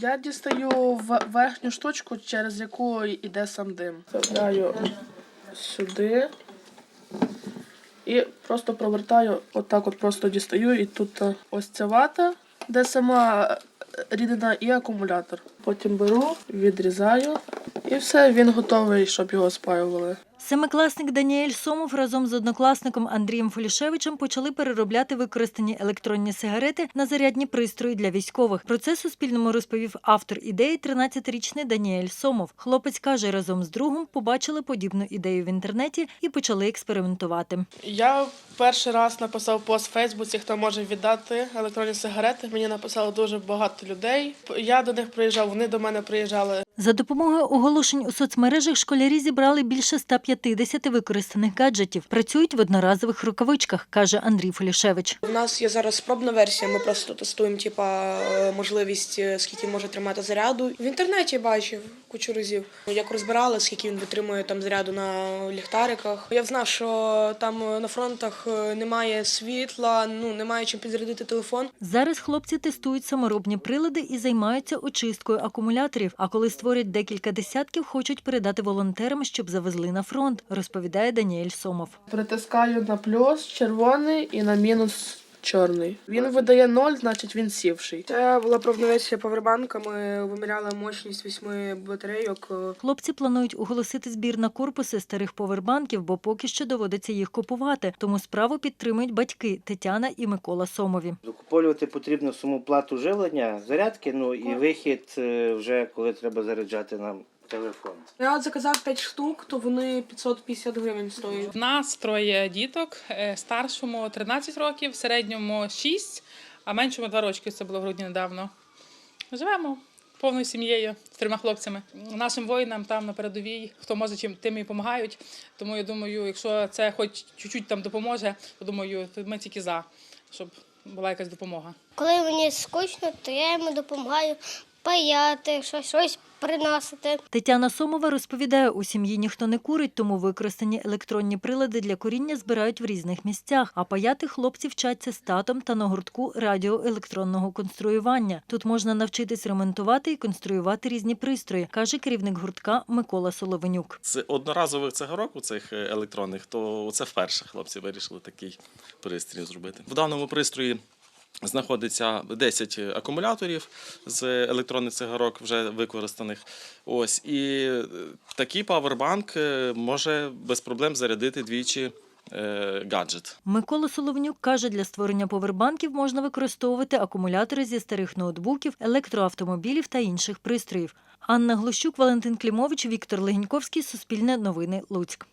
Я дістаю в- верхню штучку, через яку йде сам дим. Вставляю сюди і просто провертаю, отак от просто дістаю, і тут е, ось ця вата, де сама е, рідина і акумулятор. Потім беру, відрізаю, і все, він готовий, щоб його спаювали. Семикласник Даніель Сомов разом з однокласником Андрієм Фолішевичем почали переробляти використані електронні сигарети на зарядні пристрої для військових. Про це Суспільному розповів автор ідеї 13-річний Даніель Сомов. Хлопець каже, разом з другом побачили подібну ідею в інтернеті і почали експериментувати. Я перший раз написав пост в Фейсбуці, хто може віддати електронні сигарети. Мені написало дуже багато людей. Я до них приїжджав, вони до мене приїжджали. За допомогою оголошень у соцмережах школярі зібрали більше 150 використаних гаджетів. Працюють в одноразових рукавичках, каже Андрій Фолішевич. У нас є зараз пробна версія. Ми просто тестуємо, типа, е, можливість, е, скільки може тримати заряду. В інтернеті бачив кучу разів, як розбирали, скільки він витримує там заряду на ліхтариках. Я знав, що там е, на фронтах е, немає світла, ну немає чим підзарядити телефон. Зараз хлопці тестують саморобні прилади і займаються очисткою акумуляторів. А коли створять декілька десятків, хочуть передати волонтерам, щоб завезли на фронт, розповідає Даніель Сомов. Притискаю на плюс червоний і на мінус чорний. Він видає ноль, значить він сівший. Це була пробна версія павербанка. Ми виміряли мощність восьми батарейок. Хлопці планують оголосити збір на корпуси старих повербанків, бо поки що доводиться їх купувати. Тому справу підтримують батьки Тетяна і Микола Сомові. Закуповувати потрібно саму плату живлення, зарядки, ну і вихід е, вже коли треба заряджати нам телефон. Я от заказав 5 штук, то вони 550 гривень стоять. В нас троє діток, е, старшому 13 років, середньому 6, а меншому 2 рочки. Це було в грудні недавно. Живемо повною сім'єю з трьома хлопцями. Нашим воїнам там на передовій, хто може чим тим і допомагають. Тому я думаю, якщо це хоч чуть-чуть там допоможе, то думаю, то ми тільки за, щоб була якась допомога. Коли мені скучно, то я йому допомагаю паяти, щось, щось приносити. Тетяна Сомова розповідає, у сім'ї ніхто не курить, тому використані електронні прилади для куріння збирають в різних місцях. А паяти хлопці вчаться з татом та на гуртку радіоелектронного конструювання. Тут можна навчитись ремонтувати і конструювати різні пристрої, каже керівник гуртка Микола Соловенюк. з одноразових цигарок у цих е, електронних, то це вперше хлопці вирішили такий пристрій зробити. В даному пристрої знаходиться 10 акумуляторів з електронних цигарок, вже використаних. Ось і е, такий павербанк е, може без проблем зарядити двічі е, гаджет. Микола Соловнюк каже, для створення повербанків можна використовувати акумулятори зі старих ноутбуків, електроавтомобілів та інших пристроїв. Анна Глущук, Валентин Клімович, Віктор Легіньковський, Суспільне новини, Луцьк.